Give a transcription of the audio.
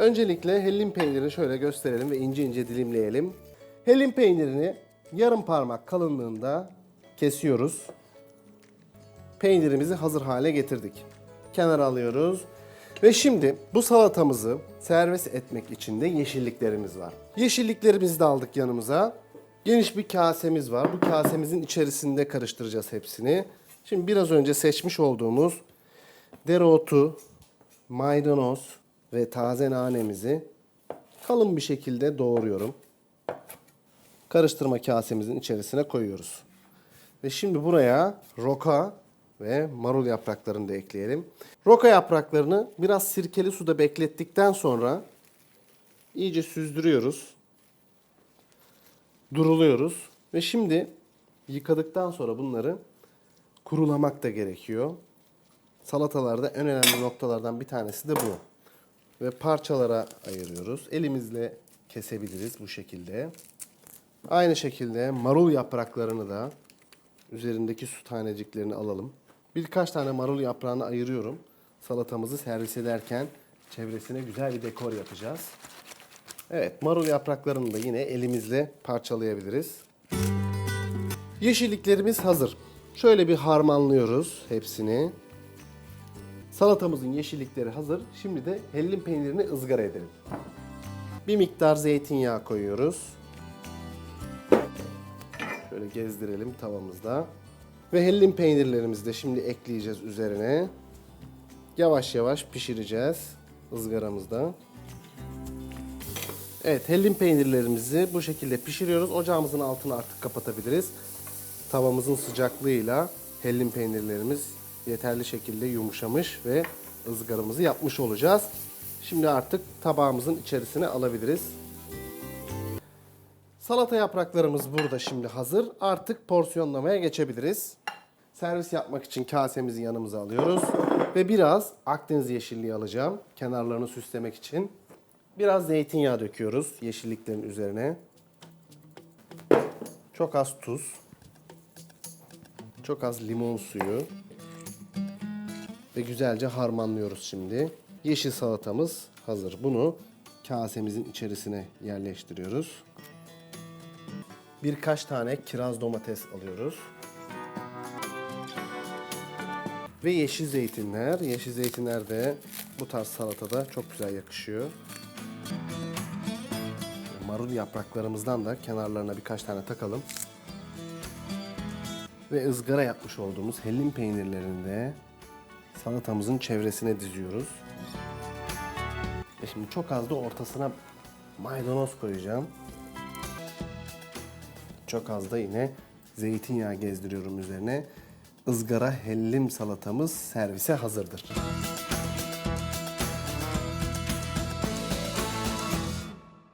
Öncelikle hellim peynirini şöyle gösterelim ve ince ince dilimleyelim. Hellim peynirini yarım parmak kalınlığında kesiyoruz. Peynirimizi hazır hale getirdik. Kenara alıyoruz. Ve şimdi bu salatamızı servis etmek için de yeşilliklerimiz var. Yeşilliklerimizi de aldık yanımıza. Geniş bir kasemiz var. Bu kasemizin içerisinde karıştıracağız hepsini. Şimdi biraz önce seçmiş olduğumuz dereotu, maydanoz ve taze nanemizi kalın bir şekilde doğruyorum. Karıştırma kasemizin içerisine koyuyoruz. Ve şimdi buraya roka ve marul yapraklarını da ekleyelim. Roka yapraklarını biraz sirkeli suda beklettikten sonra iyice süzdürüyoruz. Duruluyoruz. Ve şimdi yıkadıktan sonra bunları kurulamak da gerekiyor. Salatalarda en önemli noktalardan bir tanesi de bu. Ve parçalara ayırıyoruz. Elimizle kesebiliriz bu şekilde. Aynı şekilde marul yapraklarını da üzerindeki su taneciklerini alalım. Birkaç tane marul yaprağını ayırıyorum. Salatamızı servis ederken çevresine güzel bir dekor yapacağız. Evet, marul yapraklarını da yine elimizle parçalayabiliriz. Yeşilliklerimiz hazır. Şöyle bir harmanlıyoruz hepsini. Salatamızın yeşillikleri hazır. Şimdi de hellim peynirini ızgara edelim. Bir miktar zeytinyağı koyuyoruz. Şöyle gezdirelim tavamızda. Ve hellim peynirlerimizi de şimdi ekleyeceğiz üzerine. Yavaş yavaş pişireceğiz ızgaramızda. Evet, hellim peynirlerimizi bu şekilde pişiriyoruz. Ocağımızın altını artık kapatabiliriz. Tavamızın sıcaklığıyla hellim peynirlerimiz yeterli şekilde yumuşamış ve ızgaramızı yapmış olacağız. Şimdi artık tabağımızın içerisine alabiliriz. Salata yapraklarımız burada şimdi hazır. Artık porsiyonlamaya geçebiliriz. Servis yapmak için kasemizi yanımıza alıyoruz. Ve biraz Akdeniz yeşilliği alacağım. Kenarlarını süslemek için. Biraz zeytinyağı döküyoruz yeşilliklerin üzerine. Çok az tuz. Çok az limon suyu. Ve güzelce harmanlıyoruz şimdi. Yeşil salatamız hazır. Bunu kasemizin içerisine yerleştiriyoruz. Birkaç tane kiraz domates alıyoruz. Ve yeşil zeytinler. Yeşil zeytinler de bu tarz salatada çok güzel yakışıyor. Marul yapraklarımızdan da kenarlarına birkaç tane takalım. Ve ızgara yapmış olduğumuz hellim peynirlerini de salatamızın çevresine diziyoruz. Ve şimdi çok az da ortasına maydanoz koyacağım. Çok az da yine zeytinyağı gezdiriyorum üzerine. Izgara hellim salatamız servise hazırdır.